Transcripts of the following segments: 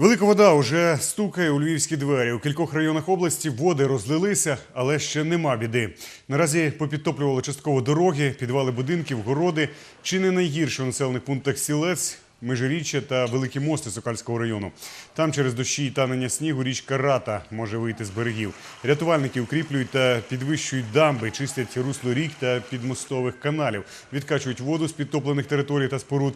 Велика вода уже стукає у львівські двері. У кількох районах області води розлилися, але ще нема біди. Наразі попідтоплювали частково дороги, підвали будинків, городи. Чи не найгірше у населених пунктах Сілець, Межиріччя та Великі Мости Сокальського району. Там через дощі і танення снігу річка Рата може вийти з берегів. Рятувальники укріплюють та підвищують дамби, чистять русло рік та підмостових каналів, відкачують воду з підтоплених територій та споруд.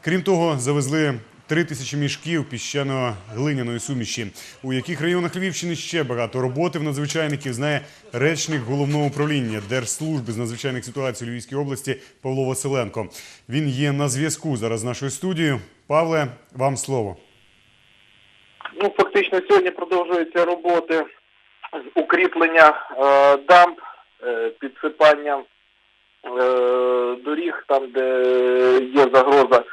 Крім того, завезли три тисячі мішків піщано-глиняної суміші. У яких районах Львівщини ще багато роботи в надзвичайників знає речник головного управління Держслужби з надзвичайних ситуацій у Львівській області Павло Василенко. Він є на зв'язку зараз з нашою студією. Павле, вам слово. Ну, фактично сьогодні продовжуються роботи з укріплення е, дамб, е, підсипання е, доріг, там, де є загроза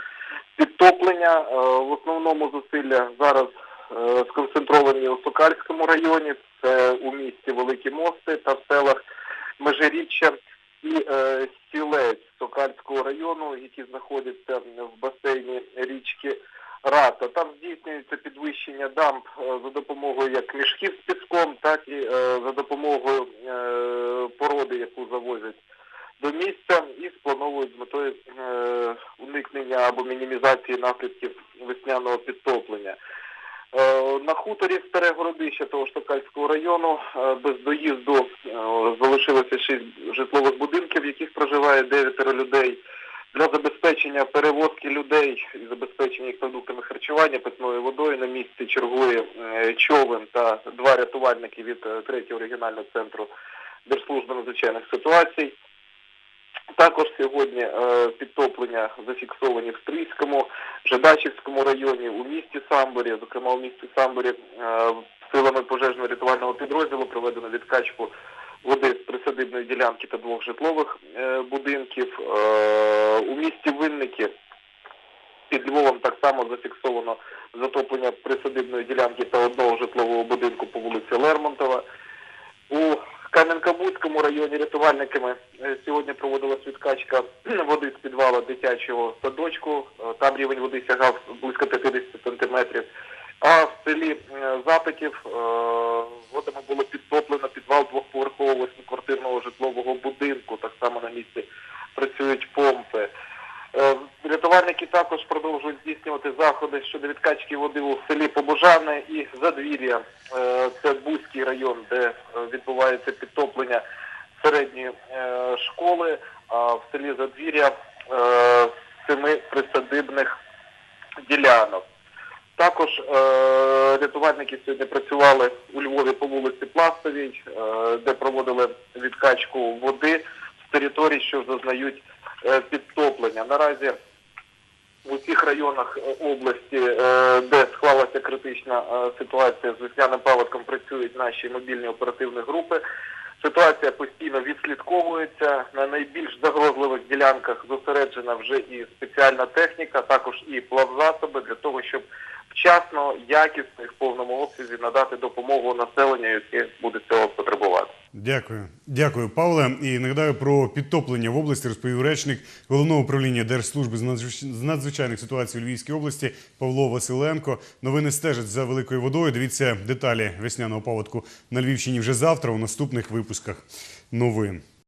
підтоплення. Е, в основному зусилля зараз е, сконцентровані у Сокальському районі, це у місті Великі Мости та в селах Межиріччя і е, Стілець Сокальського району, які знаходяться в басейні річки Рата. Там здійснюється підвищення дамб за допомогою як мішків з піском, так і за допомогою породи, яку завозять до місця, і сплановують з метою уникнення або мінімізації наслідків весняного підтоплення. Е, На хуторі Старе Городище того ж Токальського району е, без доїзду е, залишилося шість житлових будинків, в яких проживає дев'ятеро людей. Для забезпечення перевозки людей і забезпечення їх продуктами харчування питною водою на місці чергує човен та два рятувальники від третього регіонального центру Держслужби надзвичайних ситуацій. Також сьогодні е, підтоплення зафіксовані в Стрийському, Жидачівському районі, у місті Самборі, зокрема у місті Самборі, е, силами пожежно-рятувального підрозділу проведено відкачку води з присадибної ділянки та двох житлових е, будинків. У місті Винники під Львовом так само зафіксовано затоплення присадибної ділянки та одного житлового будинку по вулиці Лермонтова. Кам'янка-Бузькому районі рятувальниками е, сьогодні проводилась відкачка води з підвала дитячого садочку. Е, Там рівень води сягав близько 50 сантиметрів. А в селі е, Запитів водами було підтоплено підвал двохповерхового восьмиквартирного житлового будинку. Так само на місці працюють помпи. Е, Рятувальники також продовжують здійснювати заходи щодо відкачки води у селі Побожане і Задвір'я. Е, Це Бузький район, де е, відбувається підтоплення середньої е, школи, а в селі Задвір'я семи присадибних ділянок. Також рятувальники сьогодні працювали у Львові по вулиці Пластовій, де проводили відкачку води з територій, що зазнають підтоплення. Наразі в усіх районах е, області, е, де склалася критична е, ситуація з весняним паводком, працюють наші мобільні оперативні групи. Ситуація постійно відслідковується. На найбільш загрозливих ділянках зосереджена вже і спеціальна техніка, також і плавзасоби для того, щоб вчасно, якісно і в повному обсязі надати допомогу населенню, яке буде цього потребувати. Дякую, дякую, Павле. І нагадаю про підтоплення в області розповів речник головного управління Держслужби з надзвич- з надзвичайних ситуацій у Львівській області Павло Василенко. Новини стежать за великою водою. Дивіться деталі весняного паводку на Львівщині вже завтра у наступних випусках новин.